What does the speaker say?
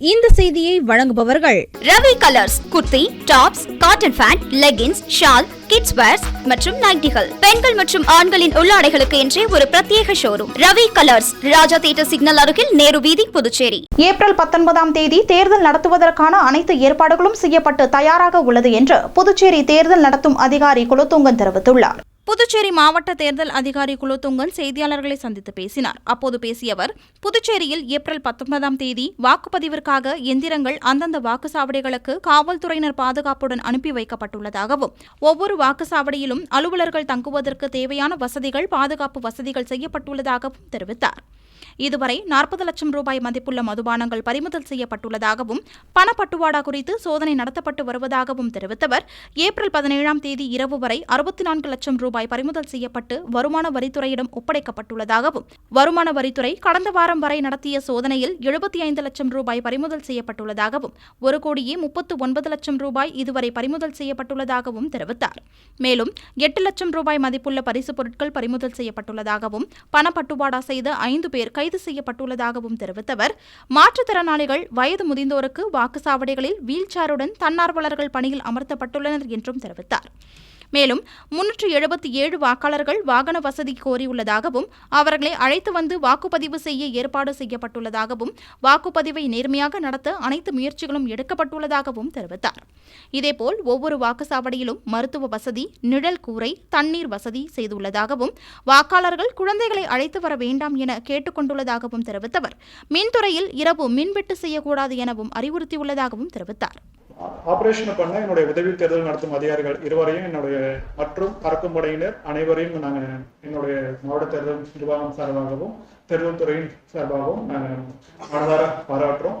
இந்த செய்தியை வழங்குபவர்கள் Ravi colours kurti tops cotton pant leggings shawl kids wears மற்றும் நைட்டிகள். பெண்கள் மற்றும் ஆண்களின் உள்ளாடைகளுக்கு என்றே ஒரு பிரத்யேக showroom Ravi colours Raja theatre signal அருகில் நேரு வீதி புதுச்சேரி. ஏப்ரல் பத்தொன்பதாம் தேதி தேர்தல் நடத்துவதற்கான அனைத்து ஏற்பாடுகளும் செய்யப்பட்டு தயாராக உள்ளது என்று புதுச்சேரி தேர்தல் நடத்தும் அதிகாரி குலத்துங்கன் தெரிவித்துள்ளார். புதுச்சேரி மாவட்ட தேர்தல் அதிகாரி குலோத்துங்கன் செய்தியாளர்களை சந்தித்து பேசினார். அப்போது பேசிய அவர் புதுச்சேரியில் ஏப்ரல் பத்தொன்பதாம் தேதி வாக்குப்பதிவிற்காக எந்திரங்கள் அந்தந்த வாக்குச்சாவடிகளுக்கு காவல்துறையினர் பாதுகாப்புடன் அனுப்பி வைக்கப்பட்டுள்ளதாகவும் ஒவ்வொரு வாக்குச்சாவடியிலும் அலுவலர்கள் தங்குவதற்கு தேவையான வசதிகள் பாதுகாப்பு வசதிகள் செய்யப்பட்டுள்ளதாகவும் தெரிவித்தார். இதுவரை நாற்பது லட்சம் ரூபாய் மதிப்புள்ள மதுபானங்கள் பறிமுதல் செய்யப்பட்டுள்ளதாகவும் பணப்பட்டுவாடா குறித்து சோதனை நடத்தப்பட்டு வருவதாகவும் தெரிவித்தவர். ஏப்ரல் பதினேழாம் தேதி இரவு வரை அறுபத்தி நான்கு லட்சம் ரூபாய் பறிமுதல் செய்யப்பட்டு வருமான வரித்துறையிடம் ஒப்படைக்கப்பட்டுள்ளதாகவும் வருமான வரித்துறை கடந்த வாரம் வரை நடத்திய சோதனையில் எழுபத்தி ஐந்து லட்சம் ரூபாய் பறிமுதல் செய்யப்பட்டுள்ளதாகவும் ஒரு கோடியே முப்பத்து ஒன்பது லட்சம் ரூபாய் இதுவரை பறிமுதல் செய்யப்பட்டுள்ளதாகவும் தெரிவித்தார். மேலும் எட்டு லட்சம் ரூபாய் மதிப்புள்ள பரிசுப் பொருட்கள் பறிமுதல் செய்யப்பட்டுள்ளதாகவும் பணப்பட்டுவாடா செய்த ஐந்து பேர் கைது செய்யப்பட்டுள்ளதாகவும் தெரிவித்தவர். மாற்றுத்திறனாளிகள் வயது முதிர்ந்தோருக்கு வாக்குச்சாவடிகளில் வீல் சேருடன் தன்னார்வலர்கள் பணியில் அமர்த்தப்பட்டுள்ளனர் என்றும் தெரிவித்தார். மேலும் முன்னூற்று எழுபத்தி ஏழு வாக்காளர்கள் வாகன வசதி கோரியுள்ளதாகவும் அவர்களை அழைத்து வந்து வாக்குப்பதிவு செய்ய ஏற்பாடு செய்யப்பட்டுள்ளதாகவும் வாக்குப்பதிவை நேர்மையாக நடத்த அனைத்து முயற்சிகளும் எடுக்கப்பட்டுள்ளதாகவும் தெரிவித்தார். இதேபோல் ஒவ்வொரு வாக்குச்சாவடியிலும் மருத்துவ வசதி நிழல் கூரை தண்ணீர் வசதி செய்துள்ளதாகவும் வாக்காளர்கள் குழந்தைகளை அழைத்து வர வேண்டாம் என கேட்டுக்கொண்டுள்ளதாகவும் தெரிவித்தவர். மின்துறையில் இரவு மின்வெட்டு செய்யக்கூடாது எனவும் அறிவுறுத்தியுள்ளதாகவும் தெரிவித்தார். ஆபரேஷனை பண்ண என்னுடைய உதவி தேர்தல் நடத்தும் அதிகாரிகள் இருவரையும் என்னுடைய மற்றும் பறக்கும் படையினர் அனைவரையும் நாங்கள் என்னுடைய மாவட்ட தேர்தல் நிர்வாகம் சார்பாகவும் தேர்தல் துறையின் சார்பாகவும் நாங்கள் மனதார பாராட்டுறோம்.